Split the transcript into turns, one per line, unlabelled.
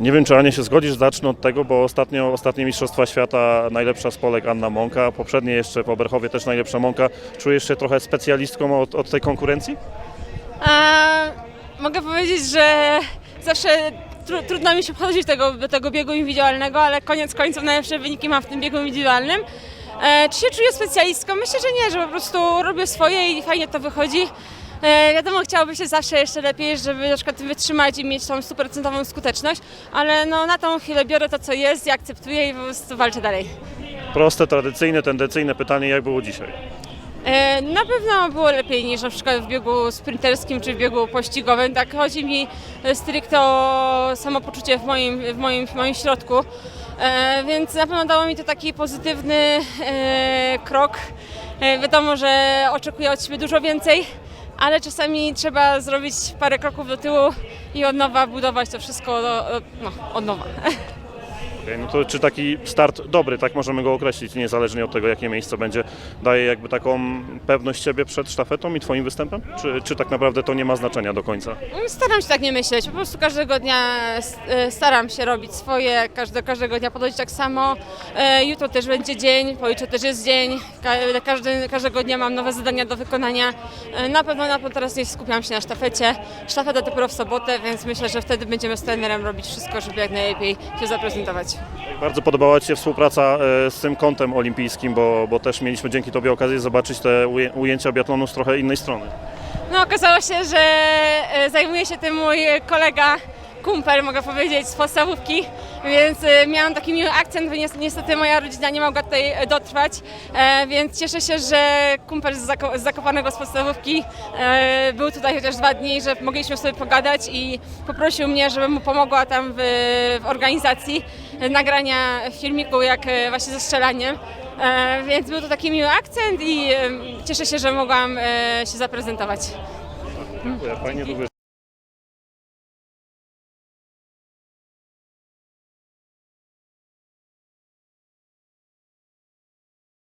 Nie wiem, czy Ania się zgodzisz, zacznę od tego, bo ostatnio, ostatnie Mistrzostwa Świata najlepsza z Polek Anna Mąka, poprzednie jeszcze po Berchowie też najlepsza Mąka. Czujesz się trochę specjalistką od, od tej konkurencji?
A, mogę powiedzieć, że zawsze tru, trudno mi się podchodzić tego, do tego biegu indywidualnego, ale koniec końców najlepsze wyniki mam w tym biegu indywidualnym. E, czy się czuję specjalistką? Myślę, że nie, że po prostu robię swoje i fajnie to wychodzi. E, wiadomo, chciałoby się zawsze jeszcze lepiej, żeby na przykład wytrzymać i mieć tą stuprocentową skuteczność, ale no, na tą chwilę biorę to, co jest i akceptuję i po prostu walczę dalej.
Proste, tradycyjne, tendencyjne pytanie, jak było dzisiaj?
E, Na pewno było lepiej niż na przykład w biegu sprinterskim czy w biegu pościgowym. Tak chodzi mi e, stricte o samopoczucie w moim, w moim, w moim środku. E, Więc na pewno dało mi to taki pozytywny e, krok. E, Wiadomo, że oczekuję od siebie dużo więcej, ale czasami trzeba zrobić parę kroków do tyłu i od nowa budować to wszystko do, no, od nowa.
Okej, no to czy taki start dobry, tak możemy go określić, niezależnie od tego, jakie miejsce będzie, daje jakby taką pewność siebie przed sztafetą i Twoim występem? Czy, czy tak naprawdę to nie ma znaczenia do końca?
Staram się tak nie myśleć. Po prostu każdego dnia e, staram się robić swoje, każde, każdego dnia podchodzić tak samo. E, Jutro też będzie dzień, pojutrze też jest dzień. Ka- Każdy, każdego dnia mam nowe zadania do wykonania. E, Na pewno, na pewno teraz nie skupiam się na sztafecie. Sztafeta dopiero w sobotę, więc myślę, że wtedy będziemy z trenerem robić wszystko, żeby jak najlepiej się zaprezentować.
Bardzo podobała Ci się współpraca e, z tym kątem olimpijskim, bo, bo też mieliśmy dzięki Tobie okazję zobaczyć te ujęcia biatlonu z trochę innej strony.
No okazało się, że e, zajmuje się tym mój kolega, kumpel mogę powiedzieć, z podstawówki, więc e, miałam taki miły akcent, bo nies- niestety moja rodzina nie mogła tutaj e, dotrwać, e, więc cieszę się, że kumpel z, Zako- Zakopanego z podstawówki e, był tutaj chociaż dwa dni, że mogliśmy sobie pogadać i poprosił mnie, żebym mu pomogła tam w, w organizacji nagrania filmiku, jak e, właśnie ze strzelaniem. Więc był to taki miły akcent i cieszę się, że mogłam się zaprezentować.
Dziękuję, fajnie.